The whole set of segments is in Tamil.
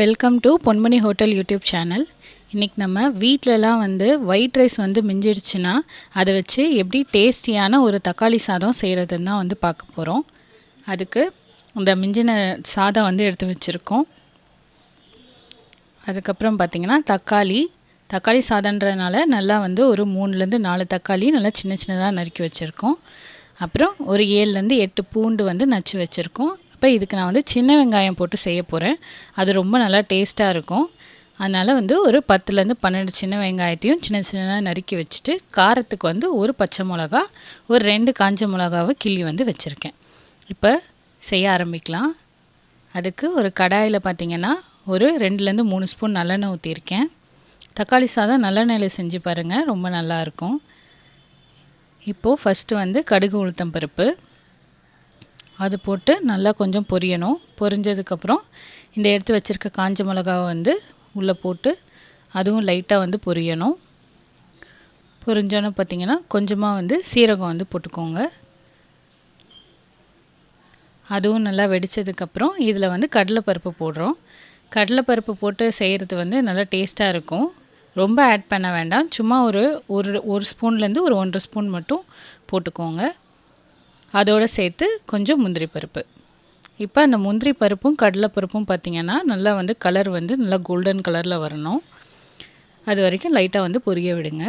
Welcome to Ponmani hotel YouTube channel இன்றைக்கி நம்ம வீட்டிலலாம் வந்து ஒயிட் ரைஸ் வந்து மிஞ்சிடுச்சுன்னா அதை வச்சு எப்படி டேஸ்டியான ஒரு தக்காளி சாதம் செய்கிறதுன்னு தான் வந்து பார்க்க போகிறோம் அதுக்கு இந்த மிஞ்சின சாதம் வந்து எடுத்து வச்சுருக்கோம். அதுக்கப்புறம் பார்த்திங்கன்னா தக்காளி. தக்காளி சாதன்றதுனால நல்லா வந்து ஒரு மூணுலேருந்து நாலு தக்காளி நல்லா சின்ன சின்னதாக நறுக்கி வச்சுருக்கோம். அப்புறம் ஒரு ஏழுலேருந்து எட்டு பூண்டு வந்து நச்சு வச்சுருக்கோம். இப்போ இதுக்கு நான் வந்து சின்ன வெங்காயம் போட்டு செய்ய போகிறேன் அது ரொம்ப நல்லா டேஸ்ட்டாக இருக்கும். அதனால் வந்து ஒரு பத்துலேருந்து பன்னெண்டு சின்ன வெங்காயத்தையும் சின்ன சின்னதாக நறுக்கி வச்சுட்டு காரத்துக்கு வந்து ஒரு பச்சை மிளகா ஒரு ரெண்டு காஞ்ச மிளகாவை கிள்ளி வந்து வச்சுருக்கேன். இப்போ செய்ய ஆரம்பிக்கலாம். அதுக்கு ஒரு கடாயில் பார்த்திங்கன்னா ஒரு ரெண்டுலேருந்து மூணு ஸ்பூன் நல்லெண்ணெய் ஊற்றிருக்கேன் தக்காளி சாதம் நல்லெண்ணெயில் செஞ்சு பாருங்கள் ரொம்ப நல்லாயிருக்கும் இப்போது ஃபஸ்ட்டு வந்து கடுகு உளுத்தம் பருப்பு அது போட்டு நல்லா கொஞ்சம் பொரியணும். பொரிஞ்சதுக்கப்புறம் இந்த எடுத்து வச்சுருக்க காஞ்ச மிளகாவை வந்து உள்ளே போட்டு அதுவும் லைட்டாக வந்து பொரியணும். பொரிஞ்சோன்னு பார்த்திங்கன்னா கொஞ்சமாக வந்து சீரகம் வந்து போட்டுக்கோங்க. அதுவும் நல்லா வெடித்ததுக்கப்புறம் இதில் வந்து கடலைப்பருப்பு போடுறோம். கடலைப்பருப்பு போட்டு செய்கிறது வந்து நல்லா டேஸ்ட்டாக இருக்கும். ரொம்ப ஆட் பண்ண வேண்டாம். சும்மா ஒரு ஒரு ஒரு ஸ்பூன்லேருந்து ஒரு ஒன்றரை ஸ்பூன் மட்டும் போட்டுக்கோங்க. அதோடு சேர்த்து கொஞ்சம் முந்திரி பருப்பு. இப்போ அந்த முந்திரி பருப்பும் கடலைப்பருப்பும் பார்த்திங்கன்னா நல்லா வந்து கலர் வந்து நல்லா கோல்டன் கலரில் வரணும். அது வரைக்கும் லைட்டாக வந்து பொரிய விடுங்க.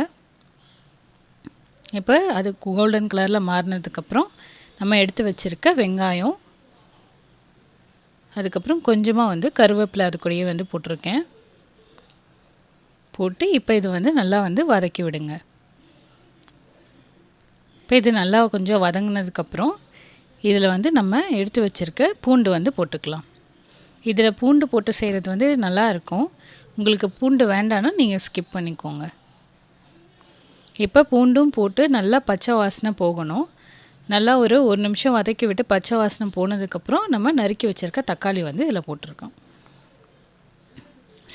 இப்போ அது கோல்டன் கலரில் மாறினதுக்கப்புறம் நம்ம எடுத்து வச்சுருக்க வெங்காயம் அதுக்கப்புறம் கொஞ்சமாக வந்து கருவேப்பிலை அது கூடயே வந்து போட்டிருக்கேன். போட்டு இப்போ இது வந்து நல்லா வந்து வதக்கி விடுங்க. இப்போ இது நல்லா கொஞ்சம் வதங்கினதுக்கப்புறம் இதில் வந்து நம்ம எடுத்து வச்சுருக்க பூண்டு வந்து போட்டுக்கலாம். இதில் பூண்டு போட்டு செய்கிறது வந்து நல்லா இருக்கும். உங்களுக்கு பூண்டு வேண்டான்னா நீங்கள் ஸ்கிப் பண்ணிக்கோங்க. இப்போ பூண்டும் போட்டு நல்லா பச்சை வாசனை போகணும். நல்லா ஒரு ஒரு நிமிஷம் வதக்கி விட்டு பச்சை வாசனை போனதுக்கப்புறம் நம்ம நறுக்கி வச்சுருக்க தக்காளி வந்து இதில் போட்டிருக்கோம்.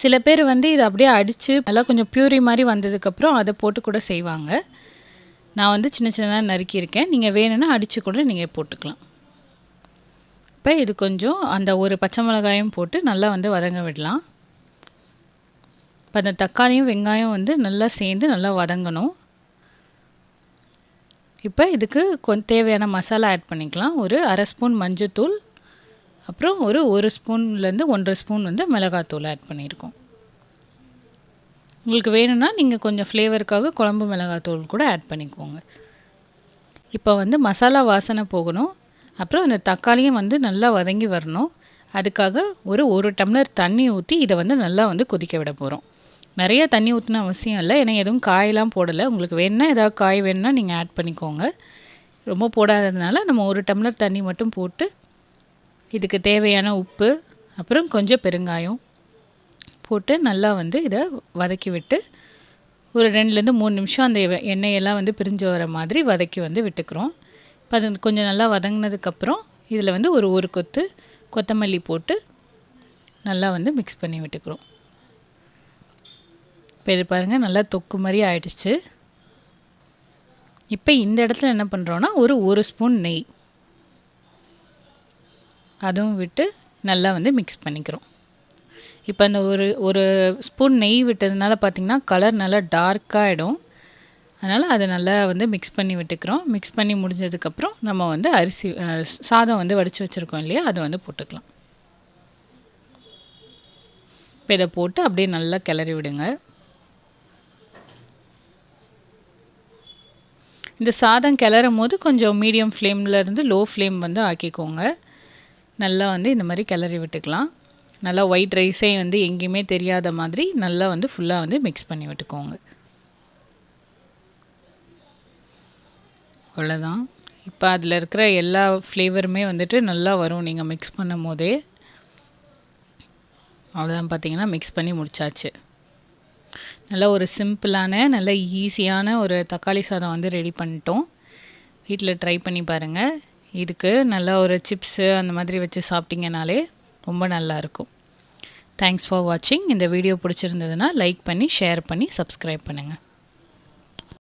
சில பேர் வந்து இதை அப்படியே அடித்து நல்லா கொஞ்சம் பியூரி மாதிரி வந்ததுக்கப்புறம் அதை போட்டு கூட செய்வாங்க. நான் வந்து சின்ன சின்னதாக நறுக்கியிருக்கேன். நீங்கள் வேணும்னா அடித்து கூட நீங்கள் போட்டுக்கலாம். இப்போ இது கொஞ்சம் அந்த ஒரு பச்சை மிளகாயும் போட்டு நல்லா வந்து வதங்க விடலாம். இப்போ அந்த தக்காளியும் வெங்காயம் வந்து நல்லா சேர்ந்து நல்லா வதங்கணும். இப்போ இதுக்கு கொஞ்சம் தேவையான மசாலா ஆட் பண்ணிக்கலாம். ஒரு அரை ஸ்பூன் மஞ்சத்தூள் அப்புறம் ஒரு ஒரு ஸ்பூன்லேருந்து ஒன்றரை ஸ்பூன் வந்து மிளகாத்தூள் ஆட் பண்ணியிருக்கோம். உங்களுக்கு வேணும்னா நீங்கள் கொஞ்சம் ஃப்ளேவருக்காக குழம்பு மிளகாத்தூள் கூட ஆட் பண்ணிக்கோங்க. இப்போ வந்து மசாலா வாசனை போகணும். அப்புறம் அந்த தக்காளியும் வந்து நல்லா வதங்கி வரணும். அதுக்காக ஒரு ஒரு டம்ளர் தண்ணி ஊற்றி இதை வந்து நல்லா வந்து கொதிக்க விட போகிறோம் நிறைய தண்ணி ஊற்றின அவசியம் இல்லை. ஏன்னா எதுவும் காயெல்லாம் போடலை. உங்களுக்கு வேணுன்னா ஏதாவது காய் வேணுன்னா நீங்கள் ஆட் பண்ணிக்கோங்க. ரொம்ப போடாததுனால நம்ம ஒரு டம்ளர் தண்ணி மட்டும் போட்டு இதுக்கு தேவையான உப்பு அப்புறம் கொஞ்சம் பெருங்காயம் போட்டு நல்லா வந்து இதை வதக்கி விட்டு ஒரு ரெண்டுலேருந்து மூணு நிமிஷம் அந்த எண்ணெயெல்லாம் வந்து பிரிஞ்சு வர மாதிரி வதக்கி வந்து விட்டுக்கிறோம். இப்போ அது கொஞ்சம் நல்லா வதங்கினதுக்கப்புறம் இதில் வந்து ஒரு ஒரு கொத்து கொத்தமல்லி போட்டு நல்லா வந்து மிக்ஸ் பண்ணி விட்டுக்கிறோம். இப்போ இது பாருங்கள் நல்லா தொக்கு மாதிரி ஆயிடுச்சு. இப்போ இந்த இடத்துல என்ன பண்ணுறோன்னா ஒரு ஒரு ஸ்பூன் நெய். அதுவும் விட்டு நல்லா வந்து மிக்ஸ் பண்ணிக்கிறோம். இப்போ அந்த ஒரு ஒரு ஸ்பூன் நெய் விட்டதுனால பார்த்திங்கன்னா கலர் நல்லா டார்க்காகிடும் அதனால் அதை நல்லா வந்து மிக்ஸ் பண்ணி விட்டுக்கிறோம். மிக்ஸ் பண்ணி முடிஞ்சதுக்கப்புறம் நம்ம வந்து அரிசி சாதம் வந்து வடித்து வச்சுருக்கோம் இல்லையா? அதை வந்து போட்டுக்கலாம். இப்போ இதை போட்டு அப்படியே நல்லா கிளறி விடுங்க. இந்த சாதம் கிளறும் போது கொஞ்சம் மீடியம் ஃப்ளேம்லேருந்து லோ ஃப்ளேம் வந்து ஆக்கிக்கோங்க. நல்லா வந்து இந்த மாதிரி கிளறி விட்டுக்கலாம். நல்லா ஒயிட் ரைஸே வந்து எங்கேயுமே தெரியாத மாதிரி நல்லா வந்து ஃபுல்லாக வந்து மிக்ஸ் பண்ணி விட்டுக்கோங்க. அவ்வளோதான் இப்போ அதில் இருக்கிற எல்லா ஃப்ளேவருமே வந்துட்டு நல்லா வரும். நீங்கள் மிக்ஸ் பண்ணும் போதே அவ்வளோதான் பார்த்தீங்கன்னா மிக்ஸ் பண்ணி முடிச்சாச்சு. நல்ல ஒரு சிம்பிளான நல்ல ஈஸியான ஒரு தக்காளி சாதம் வந்து ரெடி பண்ணிட்டோம். வீட்டில் ட்ரை பண்ணி பாருங்கள் இதுக்கு நல்லா ஒரு சிப்ஸு அந்த மாதிரி வச்சு சாப்பிட்டிங்கனாலே ரொம்ப நல்லாயிருக்கும் தேங்க்ஸ் ஃபார் வாட்சிங் இந்த வீடியோ பிடிச்சிருந்ததுன்னா லைக் பண்ணி ஷேர் பண்ணி சப்ஸ்கிரைப் பண்ணுங்கள்